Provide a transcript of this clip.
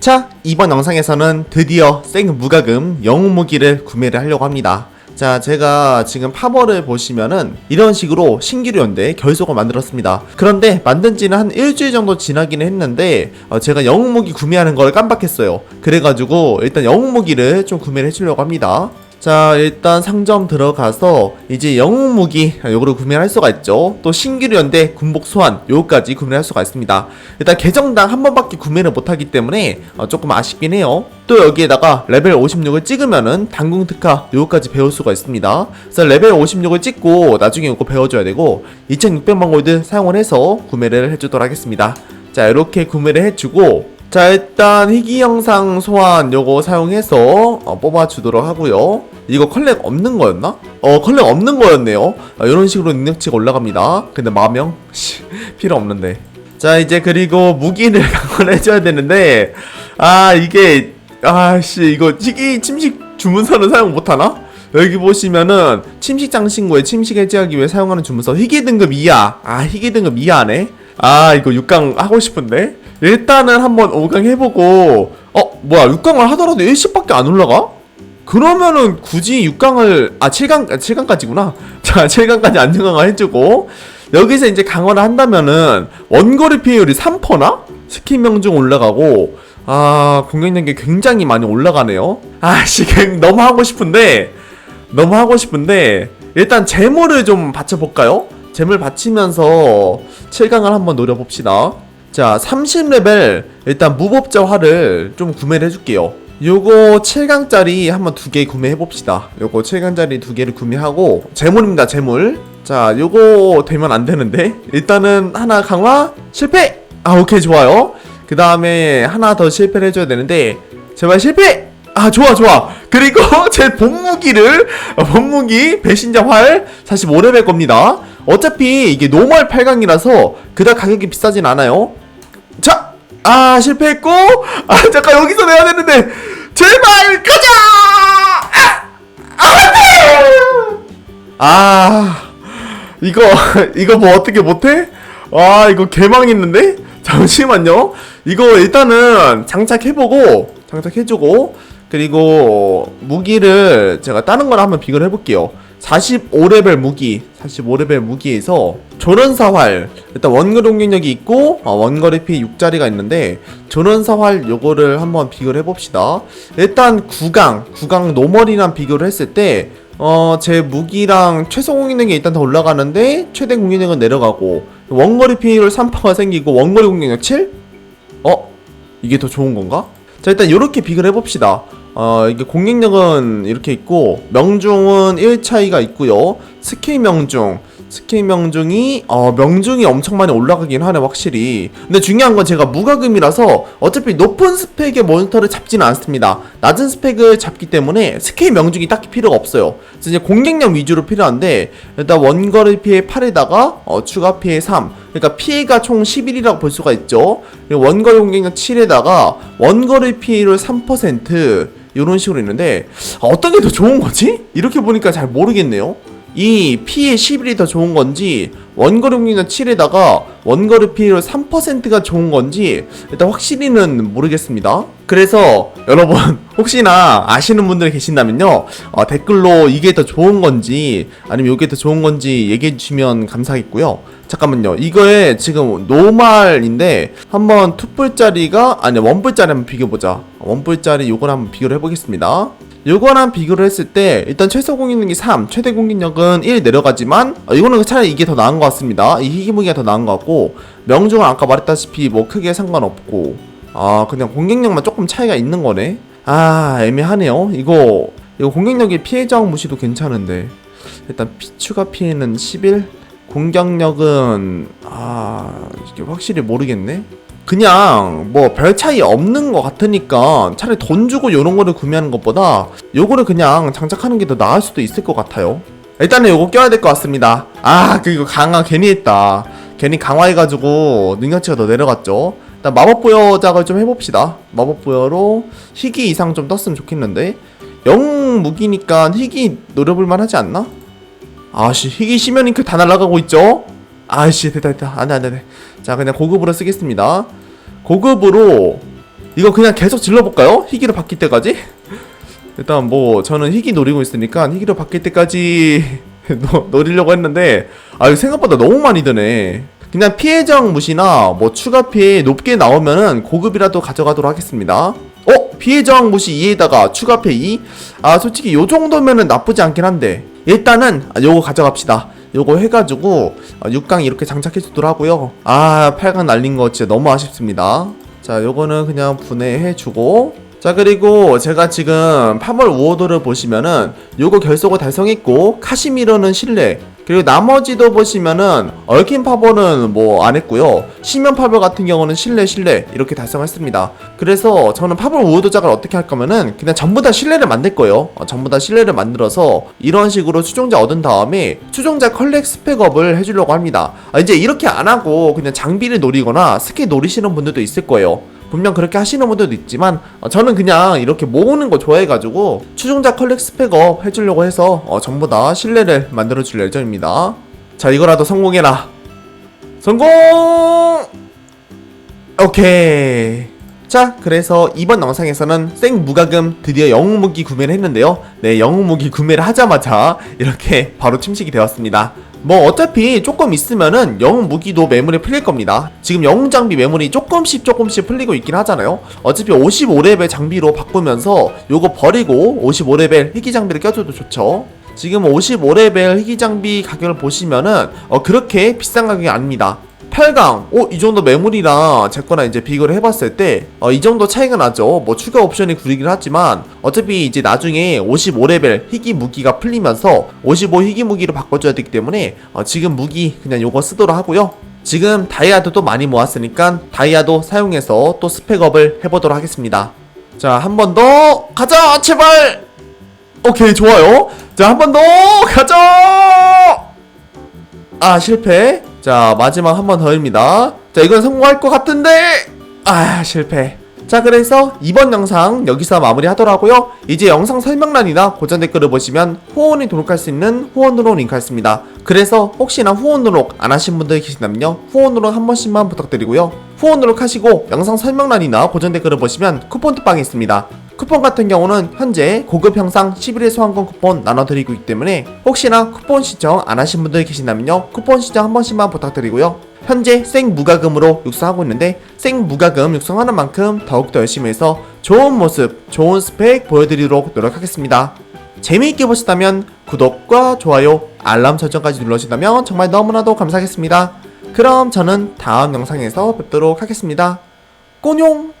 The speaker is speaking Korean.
자, 이번 영상에서는 드디어 생 무과금 영웅 무기를 구매를 하려고 합니다. 자, 제가 지금 파버를 보시면은 이런 식으로 신기루 연대 결속을 만들었습니다. 그런데 만든 지는 한 일주일 정도 지나기는 했는데 어, 제가 영웅 무기 구매하는 걸 깜빡했어요. 그래가지고 일단 영웅 무기를 좀 구매를 해주려고 합니다. 자 일단 상점 들어가서 이제 영웅 무기 요거를 구매할 수가 있죠. 또 신기루 연대 군복 소환 요거까지 구매할 수가 있습니다. 일단 계정당 한 번밖에 구매를 못하기 때문에 어, 조금 아쉽긴 해요. 또 여기에다가 레벨 56을 찍으면은 당궁 특화 요거까지 배울 수가 있습니다. 그래서 레벨 56을 찍고 나중에 요거 배워줘야 되고 2600만 골드 사용을 해서 구매를 해주도록 하겠습니다. 자 이렇게 구매를 해주고 자 일단 희귀 영상 소환 요거 사용해서 어, 뽑아주도록 하고요 이거 컬렉 없는 거였나? 어 컬렉 없는 거였네요 어, 이런 식으로 능력치가 올라갑니다 근데 마명? 씨, 필요 없는데 자 이제 그리고 무기를 강화를 해줘야 되는데 아 이게 아씨 이거 희귀 침식 주문서는 사용 못하나? 여기 보시면은 침식 장신구에 침식 해제하기 위해 사용하는 주문서 희귀 등급 이하 아 희귀 등급 이하네 아 이거 6강 하고 싶은데 일단은 한번 5강 해보고 어 뭐야 6강을 하더라도 1십밖에 안 올라가? 그러면은 굳이 6강을 아 7강 7강까지구나 자 7강까지 안정강화 해주고 여기서 이제 강화를 한다면은 원거리 피해율이 3%나? 스킨 명중 올라가고 아 공격력이 굉장히 많이 올라가네요 아씨 너무 하고 싶은데 너무 하고 싶은데 일단 재물을 좀 받쳐볼까요? 재물 받치면서 7강을 한번 노려봅시다 자 30레벨 일단 무법자 활을 좀 구매를 해줄게요. 요거 7강짜리 한번 두 개 구매해봅시다. 요거 7강짜리 두 개를 구매하고 재물입니다 재물. 자 요거 되면 안 되는데. 일단은 하나 강화 실패! 아 오케이 좋아요. 그 다음에 하나 더 실패를 해줘야 되는데 제발 실패! 아 좋아 좋아. 그리고 제 본무기를 어, 본무기 배신자 활 45레벨 겁니다. 어차피 이게 노멀 8강이라서 그닥 가격이 비싸진 않아요 자 아 실패했고 아 잠깐 여기서 내야 되는데 제발 가자! 아, 아 이거 이거 뭐 어떻게 못해? 아 이거 개망했는데? 잠시만요. 이거 일단은 장착해보고 장착해주고 그리고 무기를 제가 다른 거랑 한번 비교를 해볼게요 45레벨 무기 45레벨 무기에서 조련사활 일단 원거리 공격력이 있고 어, 원거리 피 6자리가 있는데 조련사활 요거를 한번 비교를 해봅시다 일단 9강 9강 노멀이랑 비교를 했을 때 어, 제 무기랑 최소 공격력이 일단 더 올라가는데 최대 공격력은 내려가고 원거리 피해율 3%가 생기고 원거리 공격력 7? 어? 이게 더 좋은 건가? 자 일단 이렇게 비교를 해봅시다 어 이게 공격력은 이렇게 있고 명중은 1 차이가 있고요. 스킬 명중. 스킬 명중이 어 명중이 엄청 많이 올라가긴 하네 확실히. 근데 중요한 건 제가 무과금이라서 어차피 높은 스펙의 몬스터를 잡지는 않습니다. 낮은 스펙을 잡기 때문에 스킬 명중이 딱히 필요가 없어요. 그래서 이제 공격력 위주로 필요한데 일단 원거리 피해 8에다가 어, 추가 피해 3 그러니까 피해가 총 11이라고 볼 수가 있죠. 원거리 공격력 7에다가 원거리 피해율 3% 이런 식으로 있는데 아, 어떤 게 더 좋은 거지? 이렇게 보니까 잘 모르겠네요. 이 피해 11이 더 좋은 건지 원거리 공격력 7에다가 원거리 피해율 3%가 좋은 건지 일단 확실히는 모르겠습니다. 그래서 여러분 혹시나 아시는 분들 계신다면요 어, 댓글로 이게 더 좋은 건지 아니면 이게 더 좋은 건지 얘기해 주시면 감사하겠고요. 잠깐만요. 이거에 지금 노말인데 한번 투뿔짜리가 아니 원뿔짜리 한번 비교보자. 원뿔짜리 요걸 한번 비교를 해보겠습니다. 요거랑 비교를 했을 때 일단 최소 공격력이 3, 최대 공격력은 1 내려가지만 어, 이거는 차라리 이게 더 나은 것 같습니다. 이 희귀무기가 더 나은 것 같고 명중은 아까 말했다시피 뭐 크게 상관없고 아 그냥 공격력만 조금 차이가 있는 거네. 아 애매하네요. 이거 이거 공격력이 피해 저항 무시도 괜찮은데 일단 피 추가 피해는 11 공격력은 아 이게 확실히 모르겠네. 그냥 뭐 별 차이 없는 것 같으니까 차라리 돈 주고 요런 거를 구매하는 것보다 요거를 그냥 장착하는 게 더 나을 수도 있을 것 같아요. 일단은 요거 껴야 될 것 같습니다. 아 그리고 강화 괜히 했다. 괜히 강화해가지고 능력치가 더 내려갔죠. 일단 마법 부여작을 좀 해봅시다. 마법 부여로 희귀 이상 좀 떴으면 좋겠는데 영 무기니까 희귀 노려볼만 하지 않나? 아씨 희귀 시면 잉크 다 날아가고 있죠? 아씨 됐다 됐다 안돼 안돼 안돼 자 그냥 고급으로 쓰겠습니다 고급으로 이거 그냥 계속 질러볼까요? 희귀로 바뀔 때까지? 일단 뭐 저는 희귀 노리고 있으니까 희귀로 바뀔 때까지 노, 노리려고 했는데 아 생각보다 너무 많이 드네 그냥 피해정 무시나 뭐 추가 피해 높게 나오면은 고급이라도 가져가도록 하겠습니다 어? 피해정 무시 2에다가 추가 피해 2? 아 솔직히 요 정도면은 나쁘지 않긴 한데 일단은 아, 요거 가져갑시다. 요거 해가지고 아, 6강 이렇게 장착해 주도록 하고요. 아 8강 날린 거 진짜 너무 아쉽습니다. 자 요거는 그냥 분해해 주고. 자 그리고 제가 지금 8월 5호도를 보시면은 요거 결속을 달성했고 카시미르는 실내 그리고 나머지도 보시면은 얼킨 파버는 뭐안 했고요. 시면 파버 같은 경우는 실내 실내 이렇게 달성했습니다. 그래서 저는 8월 5호도작을 어떻게 할 거면은 그냥 전부 다 실내를 만들 거예요. 어, 전부 다 실내를 만들어서 이런 식으로 추종자 얻은 다음에 추종자 컬렉 스펙업을 해주려고 합니다. 아, 이제 이렇게 안 하고 그냥 장비를 노리거나 스킬 노리시는 분들도 있을 거예요 분명 그렇게 하시는 분들도 있지만 어, 저는 그냥 이렇게 모으는 거 좋아해가지고 추종자 컬렉 스펙업 해주려고 해서 어, 전부 다 실내를 만들어 줄 예정입니다. 자 이거라도 성공해라. 성공! 오케이 자 그래서 이번 영상에서는 생 무과금 드디어 영웅 무기 구매를 했는데요. 네 영웅 무기 구매를 하자마자 이렇게 바로 침식이 되었습니다. 뭐 어차피 조금 있으면은 영웅 무기도 매물이 풀릴 겁니다. 지금 영웅 장비 매물이 조금씩 조금씩 풀리고 있긴 하잖아요. 어차피 55레벨 장비로 바꾸면서 요거 버리고 55레벨 희귀 장비를 껴줘도 좋죠. 지금 55레벨 희귀 장비 가격을 보시면은 어 그렇게 비싼 가격이 아닙니다 8강, 어, 이 정도 매물이랑 제 거랑 이제 비교를 해봤을 때, 어, 이 정도 차이가 나죠. 뭐 추가 옵션이 구리긴 하지만, 어차피 이제 나중에 55레벨 희귀 무기가 풀리면서 55 희귀 무기로 바꿔줘야 되기 때문에, 어, 지금 무기 그냥 요거 쓰도록 하고요. 지금 다이아도 많이 모았으니까, 다이아도 사용해서 또 스펙업을 해보도록 하겠습니다. 자, 한 번 더, 가자! 제발! 오케이, 좋아요. 자, 한 번 더, 가자! 아 실패 자 마지막 한 번 더입니다. 자 이건 성공할 것 같은데! 아 실패. 자 그래서 이번 영상 여기서 마무리 하더라고요. 이제 영상 설명란이나 고전 댓글을 보시면 후원이 등록할 수 있는 후원 등록 링크가 있습니다. 그래서 혹시나 후원 등록 안 하신 분들 계신다면요. 후원 등록 한 번씩만 부탁드리고요. 후원 등록 하시고 영상 설명란이나 고전 댓글을 보시면 쿠폰 특방이 있습니다 쿠폰 같은 경우는 현재 고급 형상 11회 소환권 쿠폰 나눠드리고 있기 때문에 혹시나 쿠폰 신청 안 하신 분들 계신다면요 쿠폰 신청 한 번씩만 부탁드리고요. 현재 생 무과금으로 육성하고 있는데 생 무과금 육성하는 만큼 더욱더 열심히 해서 좋은 모습 좋은 스펙 보여드리도록 노력하겠습니다. 재미있게 보셨다면 구독과 좋아요 알람 설정까지 눌러주신다면 정말 너무나도 감사하겠습니다. 그럼 저는 다음 영상에서 뵙도록 하겠습니다. 꼬뇽